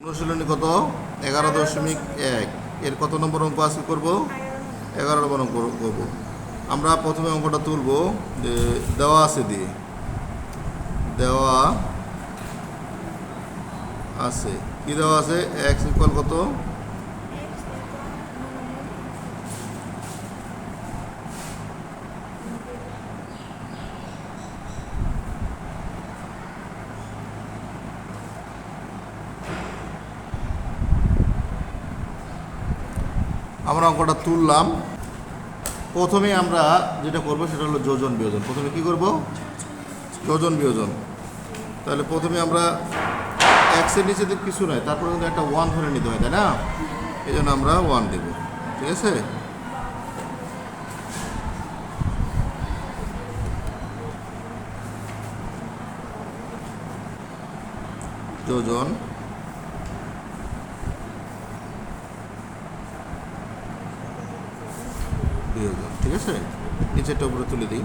অনুশীলনী কত? এগারো দশমিক এক। এর কত নম্বর অঙ্ক আজকে করব? এগারো নম্বর অঙ্ক করব। আমরা প্রথমে অঙ্কটা তুলব, যে দেওয়া আছে দিয়ে। দেওয়া আছে। কি দেওয়া আছে? এক্স ইকুয়াল কত? আমরা অঙ্কটা তুললাম। প্রথমে আমরা যেটা করব সেটা হলো যোজন বিয়োজন। প্রথমে কি করব? যোজন বিয়োজন। তাহলে প্রথমে আমরা এক্সের নিচে তো কিছু নয়, তারপরে কিন্তু একটা ওয়ান ধরে নিতে হয়, তাই না? এই জন্য আমরা ওয়ান দেব, ঠিক আছে? যোজন বিয়োজন ঠিক আছে? নিচেরটা উপরে তুলে দিই।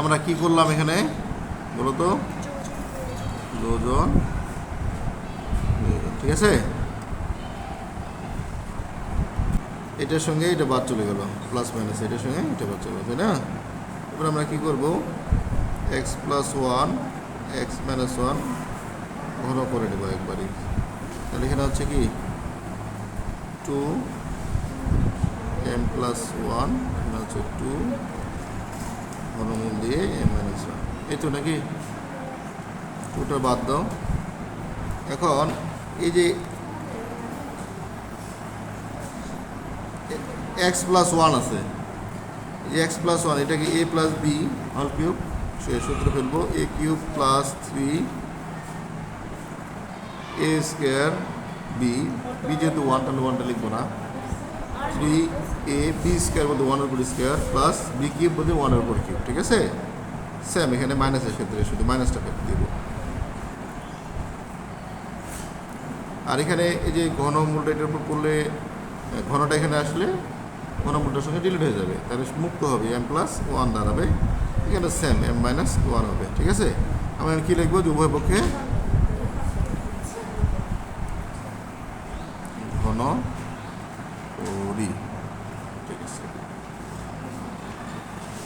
আমরা কি করলাম এখানে? বলো তো। যোজন ঠিক আছে? এটার সঙ্গে এটা বাদ চলে গেল প্লাস মাইনাস এটার সঙ্গে এটা বাদ চলে গেল, তাই না? এবার আমরা কী করব? X plus one x minus one ঘন করে নেব একবারই তাহলে এখানে হচ্ছে কি? টু এম প্লাস ওয়ান এখানে হচ্ছে টু ঘনমূল দিয়ে এম মাইনাস ওয়ান এই তো নাকি? টুটা বাদ দাও। এখন এই যে এক্স প্লাস ওয়ান আছে। এক্স প্লাস ওয়ান, এটাকে এ প্লাস বি হল কিউব, সে সূত্র ফেলব, a cube plus three a square b. B যেহেতু ওয়ান, তাহলে ওয়ানটা লিখব না। থ্রি এ, বি স্কোয়ার বলতে ওয়ানের উপর স্কোয়ার প্লাস বি কিউব বলতে ওয়ানের উপর কিউব, ঠিক আছে? সেম এখানে মাইনাসের ক্ষেত্রে শুধু মাইনাসটা ফেলে দিব। আর এখানে এই যে ঘন এটার উপর করলে ঘনটা এখানে আসলে ঘনমূলটার সঙ্গে ডিলিট হয়ে যাবে। তাহলে মুক্ত হবে এম প্লাস ওয়ান দাঁড়াবে। এখানে সেম এম মাইনাস ওয়ান হবে, ঠিক আছে? আমি কী লিখব যে উভয় পক্ষে ঘন ঠিক আছে?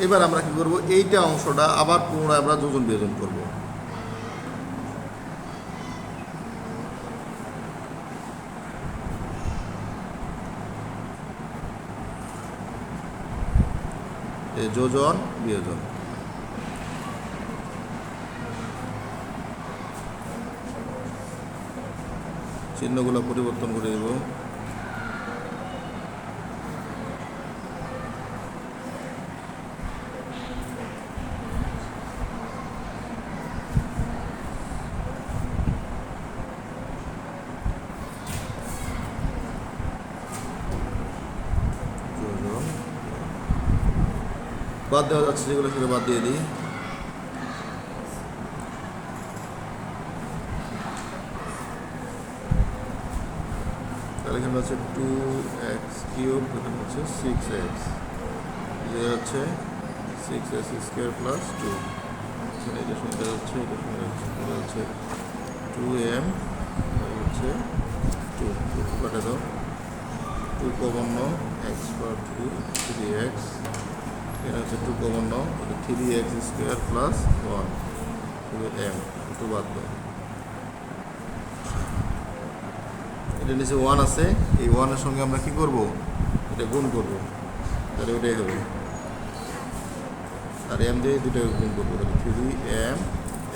এবার আমরা কি করব? এইটা অংশটা আবার পুনরায় আমরা যোজন বিয়োজন করব। যোজন বিয়োজন। চিহ্নগুলো পরিবর্তন করে দেব যোজন বাদ দেওয়া যাচ্ছে, যেগুলো সেগুলো বাদ দিয়ে দিই। তাহলে এখানে হচ্ছে টু এক্স কিউব এখানে হচ্ছে সিক্স এক্স যে হচ্ছে six x square plus two এটার সঙ্গে হচ্ছে, এটা হচ্ছে টু এম হচ্ছে টু টু কাটা দাও। Two কমন্ন x power three three x এখানে হচ্ছে two কমন্ন three x square plus one m two বাদ দাও। এটা নিচে ওয়ান আছে, এই ওয়ানের সঙ্গে আমরা কি করব? এটা গুণ করব। তাহলে ওটাই হবে। আর এম দিয়ে দুটো গুণ করব। তাহলে three m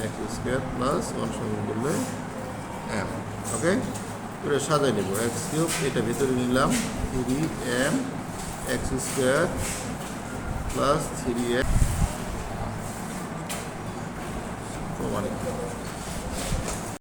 x square plus one সঙ্গে করলে এম ওকে এটা সাজাই নেব। এক্স কিউব এটা ভিতরে নিলাম। Three m x square plus three x প্রমাণিত